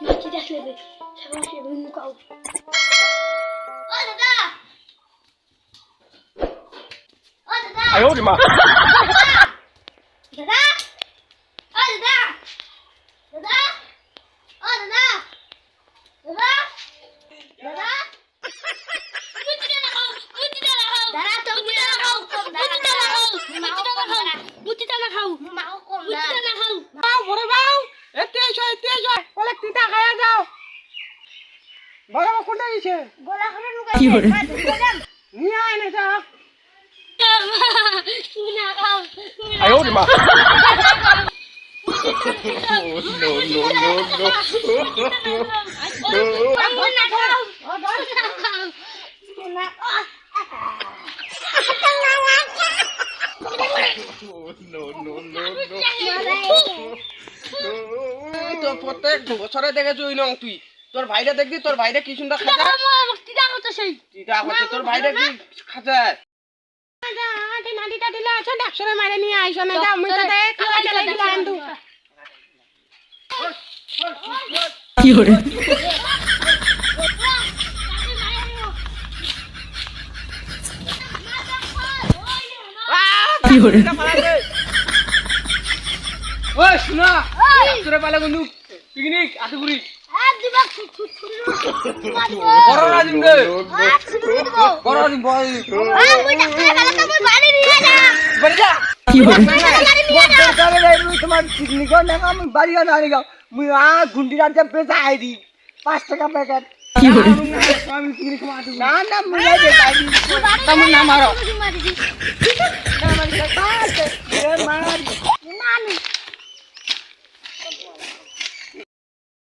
Macie też lewy. Trzeba się wymykał. Aj, chodź ma! Buti tanah hau. Buti tanah hau. Mau, bora mau. Ete, ete, ete. হয়েছে? কি করে প্রত্যেক বছরে দেখেছ ওই নং তুই। তোর ভাইটা দেখবি তোর ভাইটা কি সুন্দর খাঁচা তিতা কত সেই? তিতা হচ্ছে তোর ভাইটা কি খাঁচা নাটিটা দিলে আছো ডাক্তারে মারে নিয়ে না যা মুই তো দেখ চলে গেলাম তুই ওই শোনা তোরে পালে বন্ধু পিকনিক আতুগুড়ি বড় পাঁচ টাকা প্যাকেট না না মারি